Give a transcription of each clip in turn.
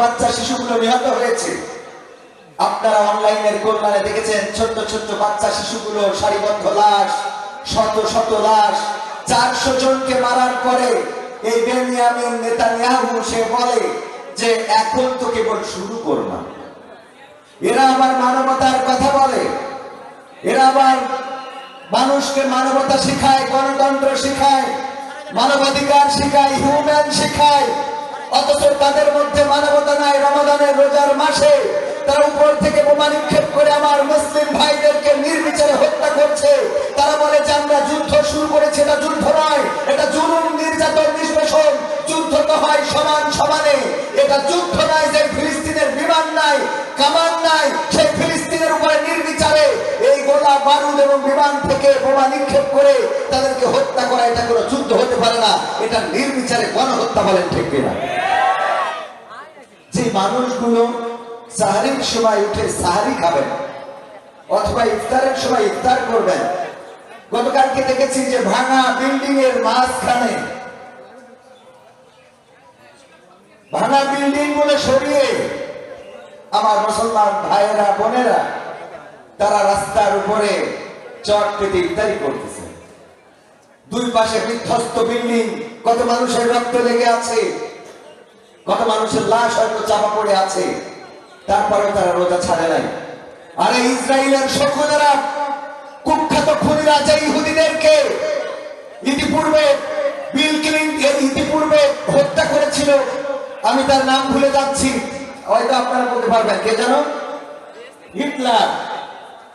বাচ্চা শিশুগুলো নিহত হয়েছে। আপনারা অনলাইনের কল্যাণে দেখেছেন ছোট্ট ছোট্ট বাচ্চা শিশুগুলো সারিবদ্ধ লাশ, শত শত লাশ, চারশো জনকে মারার পরে এই বেনিয়ামিন নেতানিয়াহু সে বলে যে, এখন তো কেবল শুরু করলাম। এরা আবার মানবতার কথা বলে। এরা আবার মানুষকে মানবতা শেখায়, গণতন্ত্র শেখায়, মানবাধিকার শেখায় হিউম্যান শেখায়। অথচ তাদের মধ্যে মানবতা নাই রমাদানের রোজার মাসে তারা উপর থেকে বোমা নিক্ষেপ করে আমার মুসলিম ভাইদেরকে নির্বিচারে হত্যা করছে। তারা বলে যে আমরা যুদ্ধ থেকে বোমা নিক্ষেপ করে তাদেরকে হত্যা করা, এটা কোনো যুদ্ধ হতে পারে না। এটা নির্বিচারে গণহত্যা বলেন ঠিক কিনা। যে মানুষগুলো সাহারির সময় উঠে সাহারি খাবেন, অথবা ইফতারের সময় ইফতার করবেন, গতকালকে দেখেছি যে ভাঙা বিল্ডিং এর মাঝখানে, ভাঙা বিল্ডিংগুলো সরিয়ে আমার মুসলমান ভাইয়েরা, বোনেরা, তারা রাস্তার উপরে চট পেতে ইফতারি করতেছে। দুই পাশে বিধ্বস্ত বিল্ডিং, কত মানুষের রক্ত লেগে আছে, কত মানুষের লাশ হয়তো চাপা পড়ে আছে, তারপরেও তারা রোজা ছাড়ে নাই। আরে ইসরায়েলের শকুনেরা কুখ্যাত খুনিরা যে ইহুদিদেরকে ইতিপূর্বে বিল ক্লিন্টন ইতিপূর্বে হত্যা করেছিল, আমি তার নাম ভুলে যাচ্ছি। হয়তো আপনারা বলতে পারবেন, কে জানো হিটলার।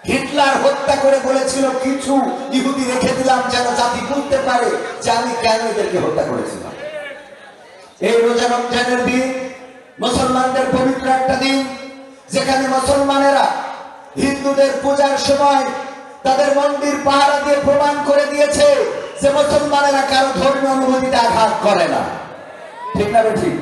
হিটলার হত্যা করে বলেছিল, কিছু ইহুদি রেখে দিলাম যেন জাতি বুঝতে পারে, যে আমি কেন এদেরকে হত্যা করেছিলাম? এই রোজা রমজানের দিন, মুসলমানদের পবিত্র একটা দিন, যেখানে মুসলমানেরা হিন্দুদের পূজার সময় তাদের মন্দির পাহারা দিয়ে প্রমাণ করে দিয়েছে যে মুসলমানেরা কারও ধর্মীয় অনুভূতিতে আঘাত করে না। ঠিক না ঠিক?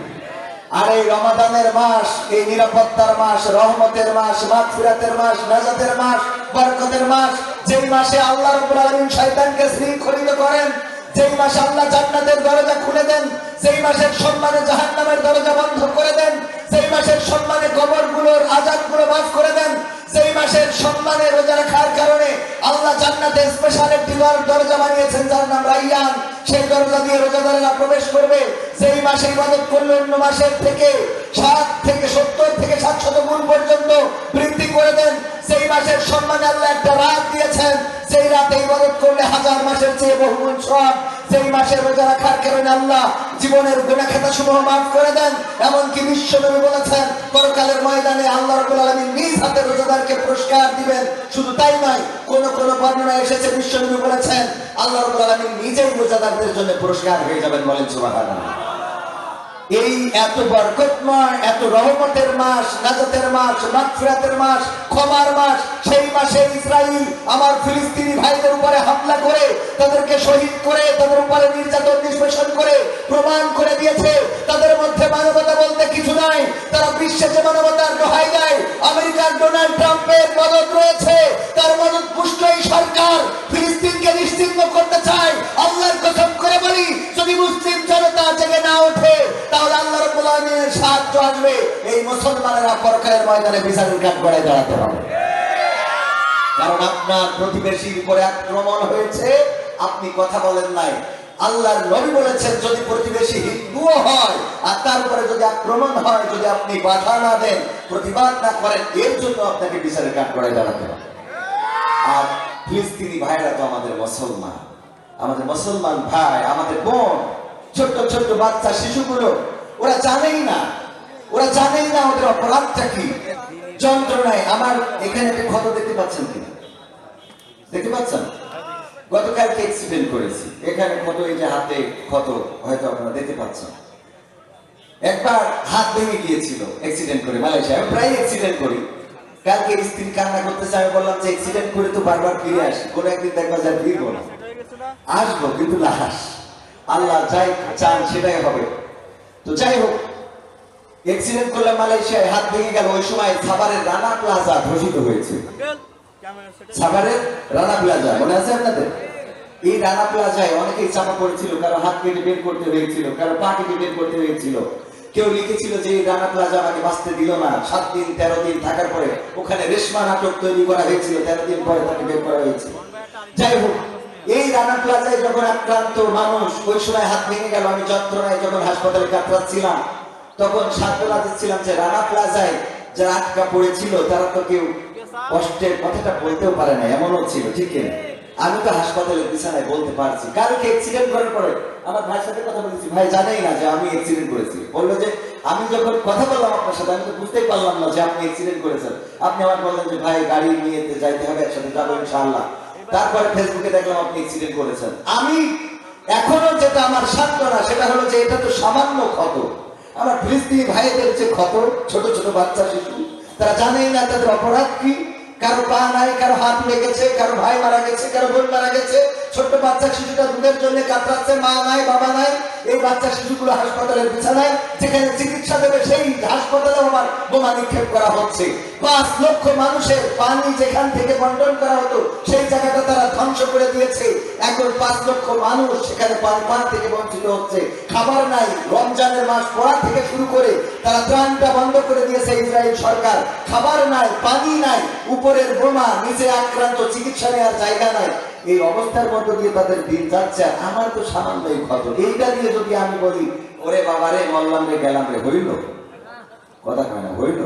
আর এই রমাদানের মাস, এই নিরাপত্তার মাস, রহমতের মাস, মাগফিরাতের মাস, নাজাতের মাস, বরকতের মাস, যেই মাসে আল্লাহ রাব্বুল আলামিন শয়তানকে শৃঙ্খলিত করেন, যেই মাসে আল্লাহ জান্নাতের দরজা খুলে দেন, যেই মাসের সম্মানে জাহান্নামের দরজা বন্ধ করে দেন, যেই মাসের সম্মানে কবরগুলোর আজাবগুলো মাফ করে দেন, যেই মাসের সম্মানে রোজা রাখার আল্লাহ জান্নাতে স্পেশাল একটি দর- দরজা বানিয়েছেন, যার নাম রাইয়ান। সেই দরজা দিয়ে রোজাদারেরা প্রবেশ করবে। সেই মাসে ইবাদত করলে অন্য মাসের থেকে সাত থেকে সত্তর থেকে সাতশত গুণ পর্যন্ত বৃদ্ধি করে দেন। সেই মাসের সম্মানে আল্লাহ একটা রাত দিয়েছেন সেই রাতে ইবাদত করলে হাজার মাসের চেয়ে বহুগুণ সব সেই মাসে রোজা রাখার কারণে আল্লাহ জীবনের গুণা খেতা সমূহ মাফ করে দেন। এমনকি বিশ্বনবী বলেছেন, পরকালের ময়দানে আল্লাহ রাব্বুল আলামিন নিজ হাতে রোজাদারকে পুরস্কার দিবেন। শুধু তাই নয়, কোন কোন বর্ণনা এসেছে, বিশ্বনবী বলেছেন, আল্লাহ রাব্বুল আলামিন নিজেই রোজাদারদের জন্য পুরস্কার হয়ে যাবেন বলেন সুবহানাল্লাহ। এই এত বরকতময়, এত রহমতের মাস, নাজাতের মাস, মাগফিরাতের মাস ক্ষমার মাস। সেই মাসে ইসরাইল আমার ফিলিস্তিনি ভাইদের উপরে হামলা করে, তাদেরকে শহীদ করে, তাদের উপরে নির্যাতন নিষ্পেষণ করে, প্রমাণ করে দিয়েছে। তাদের মধ্যে মানবতা বলতে কিছু নাই। তারা বিশ্বে যে মানবতার দোহাই দেয়, আমেরিকার ডোনাল্ড ট্রাম্পের মদত রয়েছে। তার মদত পুষ্ট এই সরকার। ফিলিস্তিনকে নিশ্চিন্ন করতে চায়। আল্লাহর কসম করে বলি, যদি মুসলিম জনতা জেগে না ওঠে, তাহলে আল্লাহ রাব্বুল আলামিনের সাহায্য আসবে। এই মুসলমানেরা পরকালের ময়দানে বিচারের কাঠ গড়ায় দাঁড়াতে কারণ আপনার প্রতিবেশীর উপরে আক্রমণ হয়েছে, আপনি কথা বলেন নাই। আল্লাহর নবী বলেছেন, যদি প্রতিবেশী হিন্দুও হয় আর তার উপরে যদি আক্রমণ হয়, যদি আপনি বাধা না দেন, প্রতিবাদ না করেন, এর জন্য আপনাকে বিচারের কাঠ গড়ায় দাঁড়াতে হবে। আর ফিলিস্তিনি ভাইরা তো আমাদের মুসলমান। আমাদের মুসলমান ভাই, আমাদের বোন, ছোট্ট ছোট্ট বাচ্চা, শিশুগুলো, ওরা জানেই না। ওরা জানেই না ওদের অপরাধটা কি। যন্ত্রণায় আমার এখানে একটা ক্ষত দেখতে পাচ্ছেন কি দেখতে পাচ্ছেন? গতকালকে অ্যাক্সিডেন্ট করেছি। এখানে ক্ষত, এই যে হাতে ক্ষত, হয়তো আপনারা দেখতে পাচ্ছেন। একবার হাত ভেঙে গিয়েছিল অ্যাক্সিডেন্ট করে, মালয়েশিয়া। আমি প্রায় অ্যাক্সিডেন্ট করি। কালকে স্ত্রী কান্না করতেছে, আমি বললাম যে অ্যাক্সিডেন্ট করে তো বারবার ফিরে আসি। কোনো একদিন দেখবা যা ফিরবো না। আসব, কিন্তু লাশ। আল্লাহ যাই চান, সেটাই হবে। তো যাই হোক অ্যাক্সিডেন্ট করলে মালয়েশিয়ায় হাত ভেঙে গেল ওই সময় সাভারের রানা প্লাজা ধসিত হয়েছে। সাভারের রানা প্লাজা মনে আছে আপনাদের? এই রানা প্লাজায় অনেকেই চাপা পড়েছিল কারও হাত কেটে বের করতে হয়েছিল কারও পা কেটে বের করতে হয়েছিল। কেউ লিখেছিল যে রানা প্লাজা আমাকে বাঁচতে দিল না। সাত দিন তেরো দিন থাকার পরে ওখানে রেশমা নাটক তৈরি করা হয়েছিল তেরো দিন পরে তাকে বের করা হয়েছে। যাই হোক এই রানা প্লাজায় যখন আক্রান্ত মানুষ ওই সময় হাত ভেঙে গেল আমি যন্ত্রণায় যখন হাসপাতালে কাতরাচ্ছিলাম তখন সান্ত্বনা দিচ্ছিলাম যে রানা প্লাজায় যারা আটকা পড়েছিল তারা তো কেউ কষ্টের কথাটা বলতেও পারে না, এমনও ছিল, ঠিক? আমি তো হাসপাতালে বিছানায় বলতে পারছি। কালকে অ্যাক্সিডেন্ট করার পরে আমার ভাইয়ের সাথে কথা বলেছি, ভাই, জানেই না যে আমি অ্যাক্সিডেন্ট করেছি। বলল যে, আমি যখন কথা বললাম আপনার সাথে, আমি তো বুঝতেই পারলাম না যে আপনি অ্যাক্সিডেন্ট করেছেন। আপনি আমার বললেন যে, ভাই, গাড়ি নিয়ে যাইতে হবে, একসাথে যাব ইনশাআল্লাহ। তারপরে ফেসবুকে দেখলাম আপনি অ্যাক্সিডেন্ট করেছেন। আমি এখনও যেটা আমার সান্ত্বনা, সেটা হলো যে এটা তো সামান্য ক্ষত। আমার ফিলিস্তিনি ভাইদের যে ক্ষত, ছোট ছোট বাচ্চা শিশু, তারা জানেই না তাদের অপরাধ কি? কারও পা নাই, কারও হাত লেগেছে, কারও ভাই মারা গেছে, কারও বোন মারা গেছে। ছোট্ট বাচ্চা শিশুটা দুধের জন্য কাতরাচ্ছে, মা নাই, বাবা নাই। এই বাচ্চা শিশুগুলো হাসপাতালের বিছানায়, যেখানে চিকিৎসা দেবে, সেই হাসপাতালে আমার বোমা নিক্ষেপ করা হচ্ছে। পাঁচ লক্ষ মানুষের পানি যেখান থেকে বন্টন করা হতো, সেই জায়গাটা তারা ধ্বংস করে দিয়েছে। এখন পাঁচ লক্ষ মানুষ সেখানে পান পান থেকে বঞ্চিত হচ্ছে। খাবার নাই, রমজানের মাস পড়া থেকে শুরু করে তারা ত্রাণটা বন্ধ করে দিয়েছে ইসরায়েল সরকার। খাবার নাই, পানি নাই, উপরের বোমা, নিচে আক্রান্ত, চিকিৎসা নেওয়ার জায়গা নাই। এই অবস্থার মধ্য দিয়ে তাদের দিন যাচ্ছে। আর আমার তো সামান্যই ক্ষত। এইটা দিয়ে যদি আমি বলি, ওরে বাবারে মল্লাম রে, গেলাম রে, হইল? কথা কয় না, হইল।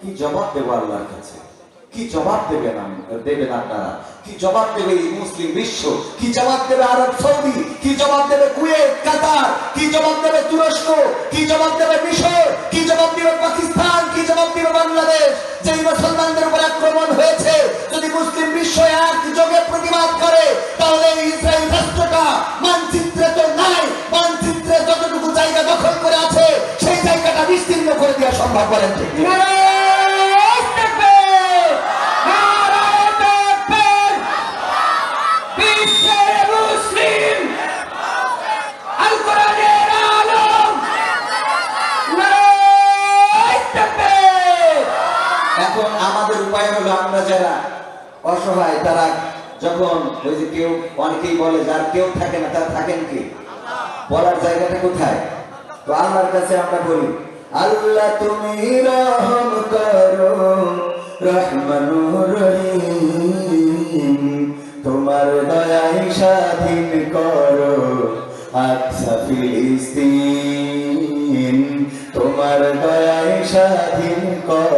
কি জবাব দেবো আল্লাহর কাছে? কি জবাব দেবেন আম- দেবেন আপনারা? কি জবাব দেবে এই মুসলিম বিশ্ব? কি জবাব দেবে আরব সৌদি? কি জবাব দেবে কুয়েত, কাতার? কি জবাব দেবে তুরস্ক? কি জবাব দেবে মিশর? কি জবাব দিবে পাকিস্তান? কি জবাব দিবে বাংলাদেশ? যেই মুসলমানদের উপর আক্রমণ হয়েছে, যদি মুসলিম বিশ্ব এক যোগে প্রতিবাদ করে, তাহলে ইসরায়েল রাষ্ট্রটা মানচিত্রে তো নাই। মানচিত্রে যতটুকু জায়গা দখল করে আছে, সেই জায়গাটা বিস্তীর্ণ করে দেওয়া সম্ভব করেন ঠিক অসহায় তারা যখন ওই যে কেউ, অনেকেই বলে যার কেউ থাকে না, তারা থাকেন কি? বলার জায়গাটা কোথায়? তো আল্লাহর কাছে আমরা বলি, আল্লাহ তুমি রহম করো রহমানুর রহিম। তোমার দয়াই স্বাধীন করো আচ্ছা ফিলিস্তিন। তোমার দয়াই স্বাধীন করো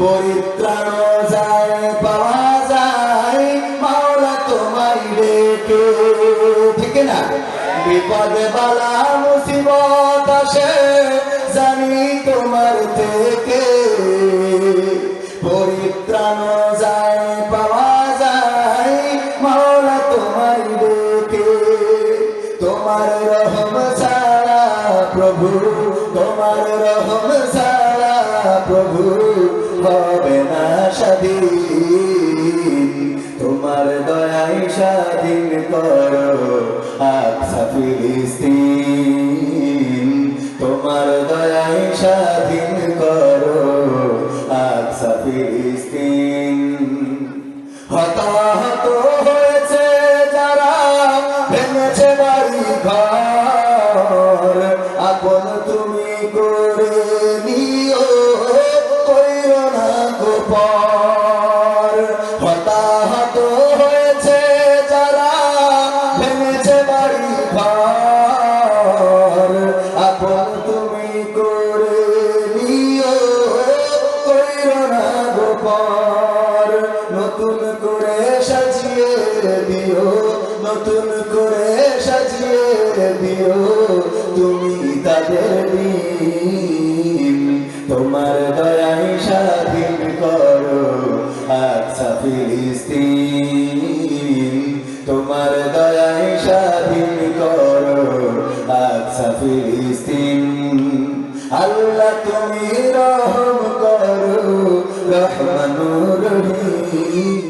পরিত্রাণ যায় পাওয়া যায়, মাওলা তোমায় রেখে ঠিক না? বিপদে বালা মুসিবত আসে, জানি তোমার থেকে ভেঙেছে বাড়ি ঘর। তুমি রহম করো রহমানুর রহিম